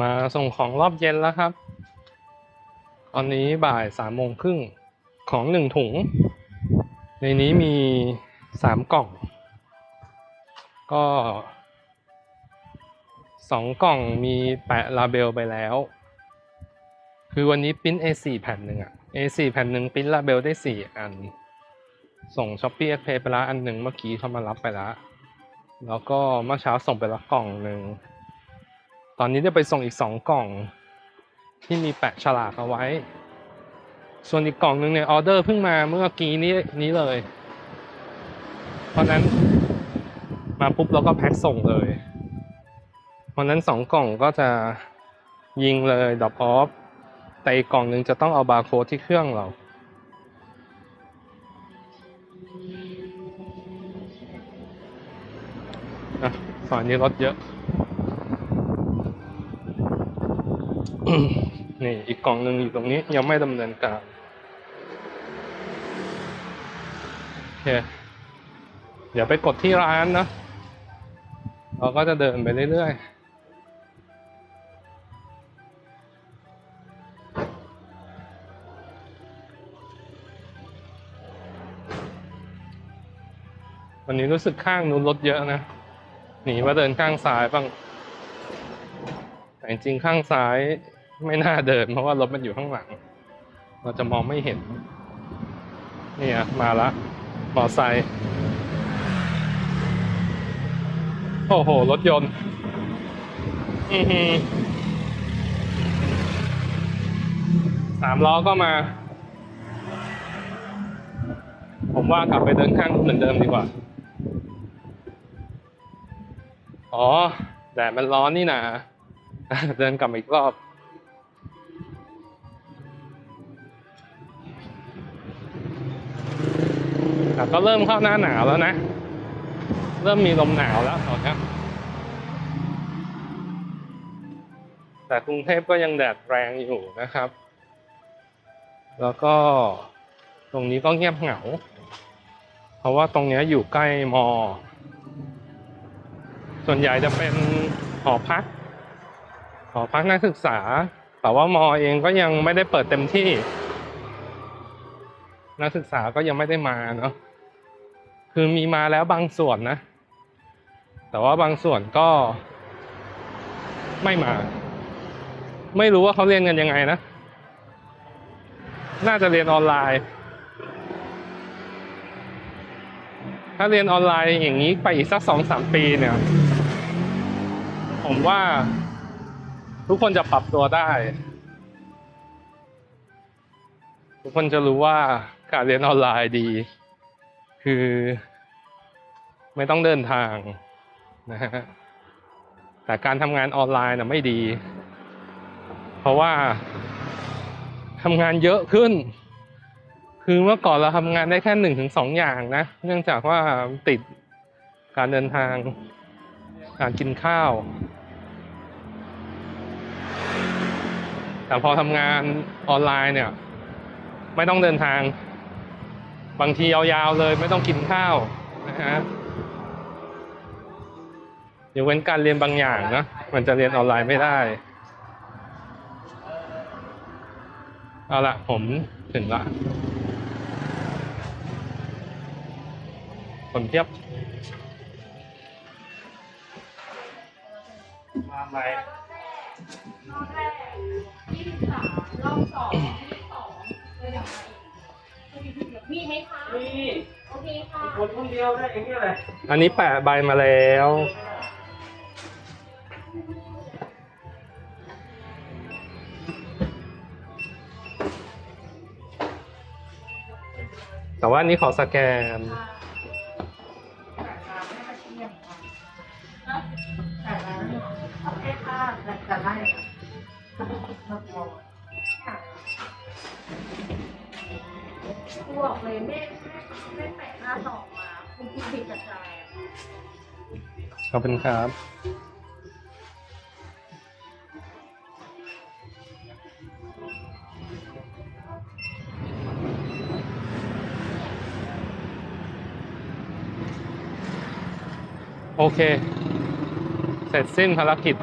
มาส่งของรอบเย็นแล้วครับ ตอนนี้บ่ายสามโมงครึ่งของหนึ่งถุง ในนี้มีสามกล่อง ก็สองกล่องมีแปะลาเบลไปแล้ว คือวันนี้ปิ้น A4 แผ่นหนึ่งอะ A4 แผ่นหนึ่งปิ้นลาเบลได้สี่อัน ส่ง Shopee X Pay ไปล้วอันหนึ่งเมื่อกี้เขามารับไปล้วแล้วก็เมื่อเช้าส่งไปล้วกล่องหนึ่ง ตอนนี้จะไปส่งอีกสองกล่องที่มีแปะฉลากเอาไว้ ส่วนอีกกล่องหนึ่งเนี่ยออเดอร์เพิ่งมาเมื่อกี้นี้นี้เลย เพราะนั้นมาปุ๊บเราก็แพ็คส่งเลย เพราะนั้นสองกล่องก็จะยิงเลยดรอปออฟแต่อีกกล่องหนึ่งจะต้องเอาบาร์โค้ดที่เครื่องเราอะซอยนี้รถเยอะ นี่อีกกล่องหนึ่งอยู่ตรงนี้ยังไม่ดำเนินการโอเคเดี๋ยวไปกดที่ร้านนะเราก็จะเดินไปเรื่อยๆวันนี้รู้สึกข้างนู้นรถเยอะนะ หนีมาเดินข้างซ้ายบ้าง แต่จริงข้างซ้าย ไม่น่าเดิน เพราะว่ารถมันอยู่ข้างหลัง เราจะมองไม่เห็น เนี่ยมาละมอไซค์โอ้โห รถยนต์ อือสามล้อก็มา ผมว่ากลับไปเดินข้างนู้นเหมือนเดิมดีกว่า อ๋อแดดมันร้อนนี่นะ เดินกลับอีกรอบ ก็เริ่มเข้าหน้าหนาวแล้วนะ เริ่มมีลมหนาวแล้วตอนนี้แต่กรุงเทพก็ยังแดดแรงอยู่นะครับ แล้วก็ตรงนี้ก็เงียบเหงา เพราะว่าตรงนี้อยู่ใกล้มอ ส่วนใหญ่จะเป็นหอพัก หอพักนักศึกษา แต่ว่ามอเองก็ยังไม่ได้เปิดเต็มที่ นักศึกษาก็ยังไม่ได้มาเนาะ คือมีมาแล้วบางส่วนนะ แต่ว่าบางส่วนก็ไม่มา ไม่รู้ว่าเขาเรียนกันยังไงนะ น่าจะเรียนออนไลน์ ถ้าเรียนออนไลน์อย่างนี้ไปอีกสักสองสามปีเนี่ย ผมว่าทุกคนจะปรับตัวได้ ทุกคนจะรู้ว่าการเรียนออนไลน์ดี คือ ไม่ต้องเดินทางนะฮะแต่การทำงานออนไลน์น่ะไม่ดี เพราะว่าทำงานเยอะขึ้น คือเมื่อก่อนเราทำงานได้แค่หนึ่งถึงสองอย่างนะ เนื่องจากว่าติดการเดินทาง การกินข้าว แต่พอทำงานออนไลน์เนี่ย ไม่ต้องเดินทาง บางทียาวๆเลยไม่ต้องกินข้าวนะฮะยกเว้นการเรียนบางอย่างนะมันจะเรียนออนไลน์ไม่ได้ เอาละผมถึงละคนเทียบมาไหมรอบแรกยี่สิบสามรอบสอง คค่ะคนคนเดียวได้อย่างนี้เลยอันนี้แปะใบมาแล้ว แต่ว่าอันนี้ขอสแกนโอเคค่ะจะได้ บอกเลยแม่แม่แปะหน้าสองมาคุณคุณผิดกระจายขอบคุณครับ โอเค เสร็จสิ้นภารกิจ